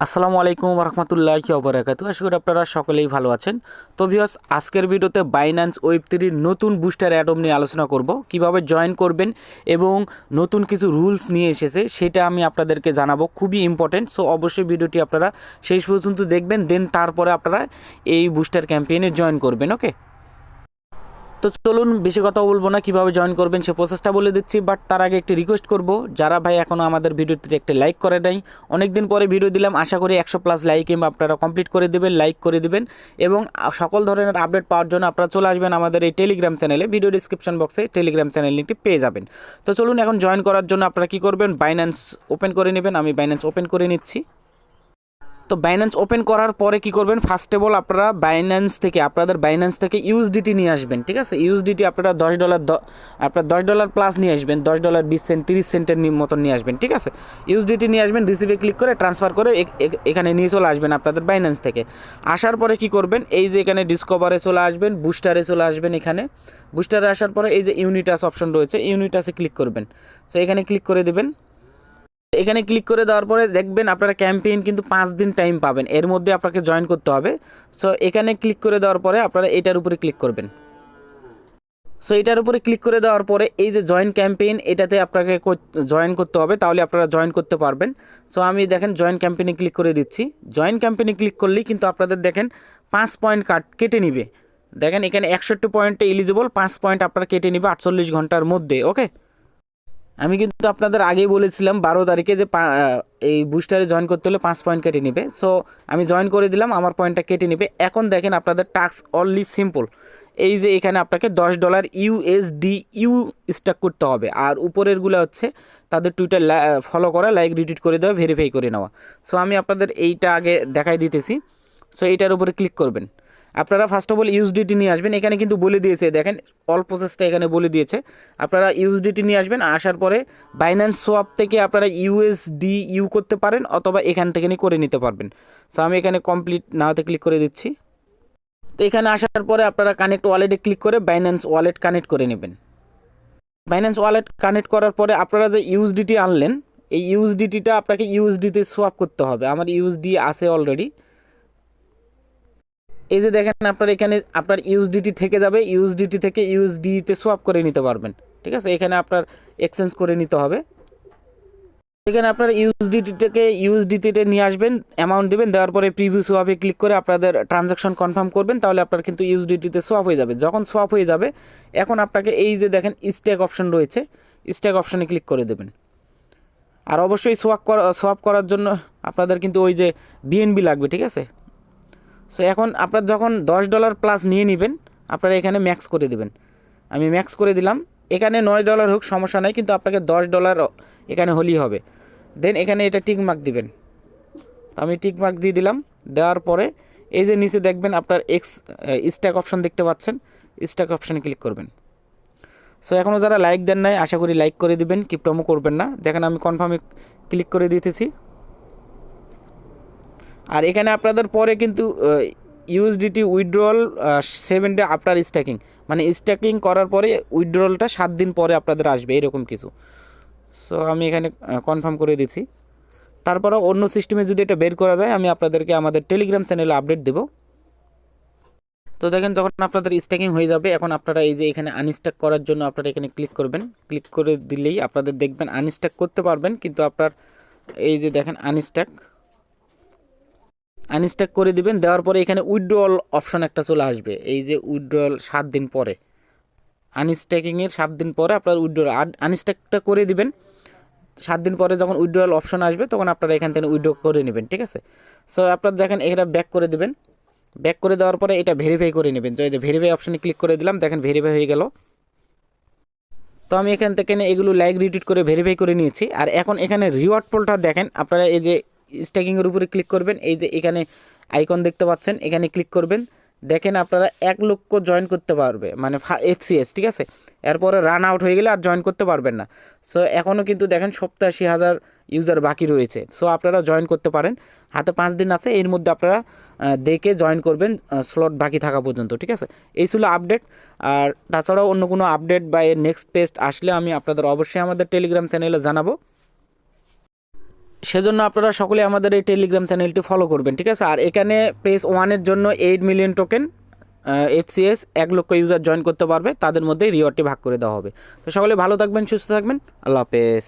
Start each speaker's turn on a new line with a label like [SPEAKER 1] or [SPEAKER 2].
[SPEAKER 1] আসসালামু আলাইকুম রহমতুল্লাহি ওবরাকাতু আশা করি আপনারা সকলেই ভালো আছেন। তো ভিউয়ার্স, আজকের ভিডিওতে বাইন্যান্স ওয়েব থ্রির নতুন বুস্টার অ্যাডম নিয়ে আলোচনা করব। কীভাবে জয়েন করবেন এবং নতুন কিছু রুলস নিয়ে এসেছে, সেটা আমি আপনাদেরকে জানাব। খুবই ইম্পর্টেন্ট সো অবশ্যই ভিডিওটি আপনারা শেষ পর্যন্ত দেখবেন দেন তারপরে আপনারা এই বুস্টার ক্যাম্পেইনে জয়েন করবেন ওকে তো চলুন বেশি কথা বলব না, কীভাবে জয়েন করবেন সে প্রসেসটা বলে দিচ্ছি বাট তার আগে একটি রিকোয়েস্ট করব। যারা ভাই এখনও আমাদের ভিডিওটিতে একটি লাইক করে নাই অনেক দিন পরে ভিডিও দিলাম, আশা করি একশো প্লাস লাইক কিংবা আপনারা কমপ্লিট করে দেবেন লাইক করে দেবেন, এবং সকল ধরনের আপডেট পাওয়ার জন্য আপনারা চলে আসবেন আমাদের এই টেলিগ্রাম চ্যানেলে ভিডিও ডিসক্রিপশন বক্সে টেলিগ্রাম চ্যানেল লিঙ্কটি পেয়ে যাবেন। তো চলুন এখন জয়েন করার জন্য আপনারা কী করবেন? বাইন্যান্স ওপেন করে নেবেন, আমি বাইন্যান্স ওপেন করে নিচ্ছি। তো বাইন্যান্স ওপেন করার পরে কি করবেন? ফার্স্ট অফ অল আপনারা বাইন্যান্স থেকে, আপনাদের বাইন্যান্স থেকে ইউএসডিটি নিয়ে আসবেন, ঠিক আছে? ইউএসডিটি আপনারা দশ ডলার আপনার দশ ডলার প্লাস নিয়ে আসবেন, দশ ডলার বিশ সেন্ট তিরিশ সেন্টের মতন নিয়ে আসবেন, ঠিক আছে? ইউএসডিটি নিয়ে আসবেন রিসিভে ক্লিক করে ট্রান্সফার করে এখানে নিয়ে চলে আসবেন আপনাদের বাইন্যান্স থেকে। আসার পরে কি করবেন? এই যে এখানে ডিসকভারে চলে আসবেন বুস্টারে চলে আসবেন এখানে। বুস্টারে আসার পরে এই যে ইউনিটাস অপশন রয়েছে ইউনিটাসে ক্লিক করবেন। সো এখানে ক্লিক করে দেবেন। এখানে ক্লিক করে দেওয়ার পরে দেখবেন আপনারা ক্যাম্পেইন কিন্তু পাঁচ দিন টাইম পাবেন। এর মধ্যে আপনাকে জয়েন করতে হবে। সো এখানে ক্লিক করে দেওয়ার পরে আপনারা এটার উপরে ক্লিক করবেন। সো এটার উপরে ক্লিক করে দেওয়ার পরে এই যে জয়েন ক্যাম্পেইন এটাতে আপনাকে জয়েন করতে হবে, তাহলে আপনারা জয়েন করতে পারবেন। সো আমি দেখেন জয়েন ক্যাম্পেইনে ক্লিক করে দিচ্ছি। জয়েন ক্যাম্পেইনে ক্লিক করলেই কিন্তু আপনাদের দেখেন পাঁচ পয়েন্ট কাট কেটে নিবে। দেখেন এখানে একষট্টি পয়েন্টে এলিজিবল পাঁচ পয়েন্ট আপনারা কেটে নিবে আটচল্লিশ ঘণ্টার মধ্যে ওকে আমি কিন্তু আপনাদের আগেই বলেছিলাম বারো তারিখে যে এই বুস্টারে জয়েন করতে হলে পাঁচ পয়েন্ট কেটে নেবে। সো আমি জয়েন করে দিলাম, আমার পয়েন্টটা কেটে নেবে। এখন দেখেন আপনাদের টাস্ক অনলি সিম্পল এই যে এখানে আপনাকে দশ ডলার ইউএসডি ইউ স্টাক করতে হবে। আর উপরেরগুলো হচ্ছে তাদের টুইটার ফলো করা লাইক রিটুইট করে দেওয়া ভেরিফাই করে নেওয়া। সো আমি আপনাদের এইটা আগে দেখাই দিতেছি। সো এইটার উপরে ক্লিক করবেন। আপনারা ফার্স্ট অফ অল ইউএসডিটি নিয়ে আসবেন, এখানে কিন্তু বলে দিয়েছে, দেখেন অল প্রসেসটা এখানে বলে দিয়েছে। আপনারা ইউএসডিটি নিয়ে আসবেন, আসার পরে বাইন্যান্স সোয়াপ থেকে আপনারা ইউএসডি ইউ করতে পারেন, অথবা এখান থেকে নিয়ে করে নিতে পারবেন। সো আমি এখানে কমপ্লিট নাওতে ক্লিক করে দিচ্ছি। তো এখানে আসার পরে আপনারা কানেক্ট ওয়ালেটে ক্লিক করে বাইন্যান্স ওয়ালেট কানেক্ট করে নেবেন। বাইন্যান্স ওয়ালেট কানেক্ট করার পরে আপনারা যে ইউএসডিটি আনলেন, এই ইউএসডিটিটা আপনাকে ইউএসডিতে সোয়াপ করতে হবে। আমার ইউএসডি আছে অলরেডি এই যে দেখেন আপনার এখানে আপনার ইউএসডিটি থেকে যাবে ইউএসডিটি থেকে ইউএসডিতে সোয়াপ করে নিতে পারবেন, ঠিক আছে? এখানে আপনার এক্সচেঞ্জ করে নিতে হবে। এখানে আপনার ইউএসডিটিটাকে ইউএসডিতে নিয়ে আসবেন অ্যামাউন্ট দেবেন, দেওয়ার পরে প্রিভিউ সোয়াপে ক্লিক করে আপনাদের ট্রানজাকশন কনফার্ম করবেন, তাহলে আপনার কিন্তু ইউএসডিটিতে সোয়াপ হয়ে যাবে। যখন সোয়াপ হয়ে যাবে, এখন আপনাকে এই যে দেখেন স্ট্যাক অপশন রয়েছে স্ট্যাক অপশনে ক্লিক করে দেবেন। আর অবশ্যই সোয়াপ করা সোয়াপ করার জন্য আপনাদের কিন্তু ওই যে বিএনবি লাগবে, ঠিক আছে? সো এখন আপনার যখন দশ ডলার প্লাস নিয়ে নেবেন, আপনারা এখানে ম্যাক্স করে দেবেন। আমি ম্যাক্স করে দিলাম। এখানে নয় ডলার হোক, সমস্যা নাই, কিন্তু আপনাকে দশ ডলার এখানে হলেই হবে। দেন এখানে এটা টিক মার্ক দিবেন। তো আমি টিক মার্ক দিয়ে দিলাম। দেওয়ার পরে এই যে নিচে দেখবেন আপনার এক্স স্ট্যাক অপশন দেখতে পাচ্ছেন। স্ট্যাক অপশানে ক্লিক করবেন। সো এখনও যারা লাইক দেন নাই, আশা করি লাইক করে দিবেন। কিপটমো করবেন না। দেখেন আমি কনফার্মে ক্লিক করে দিতেছি। আর এখানে আপনাদের পরে কিন্তু USDT withdrawal seven day after staking মানে স্ট্যাকিং করার পরে উইথড্রলটা সাত দিন পরে আপনাদের আসবে, এরকম কিছু। সো আমি এখানে কনফার্ম করে দিচ্ছি। তারপরে অন্য সিস্টেমে যদি এটা বের করা যায়, আমি আপনাদেরকে আমাদের টেলিগ্রাম চ্যানেলে আপডেট দেবো। তো দেখেন, যখন আপনাদের স্ট্যাকিং হয়ে যাবে, এখন আপনারা এই যে এখানে আনস্ট্যাক করার জন্য আপনারা এখানে ক্লিক করবেন। ক্লিক করে দিলেই আপনাদের দেখবেন আনস্ট্যাক করতে পারবেন, কিন্তু আপনার এই যে দেখেন আনস্ট্যাক আনস্ট্যাক করে দিবেন, দেওয়ার পরে এখানে উইথড্রল অপশন একটা চলে আসবে। এই যে উইথড্রল সাত দিন পরে। আনস্ট্যাকিংয়ের সাত দিন পরে আপনার উইথড্রল আনস্ট্যাকটা করে দিবেন। সাত দিন পরে যখন উইথড্রল অপশন আসবে, তখন আপনারা এখান থেকে উইথড্র করে নেবেন, ঠিক আছে? সো আপনারা দেখেন এটা ব্যাক করে দিবেন। ব্যাক করে দেওয়ার পরে এটা ভেরিফাই করে নেবেন। তো এই যে ভেরিফাই অপশানে ক্লিক করে দিলাম, দেখেন ভেরিফাই হয়ে গেল। তো আমি এখান থেকে এগুলো লাইক রিটুইট করে ভেরিফাই করে নিয়েছি। আর এখন এখানে রিওয়ার্ড পোলটা দেখেন, আপনারা এই যে স্ট্যাকিংয়ের উপরে ক্লিক করবেন। এই যে এখানে আইকন দেখতে পাচ্ছেন, এখানে ক্লিক করবেন। দেখেন আপনারা এক লক্ষ জয়েন করতে পারবে মানে এফসিএস ঠিক আছে? এরপরে রান আউট হয়ে গেলে আর জয়েন করতে পারবেন না। সো এখনও কিন্তু দেখেন সপ্তাশি হাজার ইউজার বাকি রয়েছে। সো আপনারা জয়েন করতে পারেন। হাতে পাঁচ দিন আছে, এর মধ্যে আপনারা দেখে জয়েন করবেন স্লট বাকি থাকা পর্যন্ত, ঠিক আছে? এই ছিল আপডেট আর তাছাড়াও অন্য কোনো আপডেট বা এর নেক্সট পেস্ট আসলে আমি আপনাদের অবশ্যই আমাদের টেলিগ্রাম চ্যানেলে জানাব। সেজন্য আপনারা সকলে আমাদের এই টেলিগ্রাম চ্যানেলটি ফলো করবেন, ঠিক আছে? আর এখানে প্রেস ওয়ানের জন্য এইট মিলিয়ন টোকেন এফসিএস এক লক্ষ ইউজার জয়েন করতে পারবে, তাদের মধ্যে রিওয়ার্ডটি ভাগ করে দেওয়া হবে। তো সকলে ভালো থাকবেন, সুস্থ থাকবেন, আল্লাহ হাফেজ।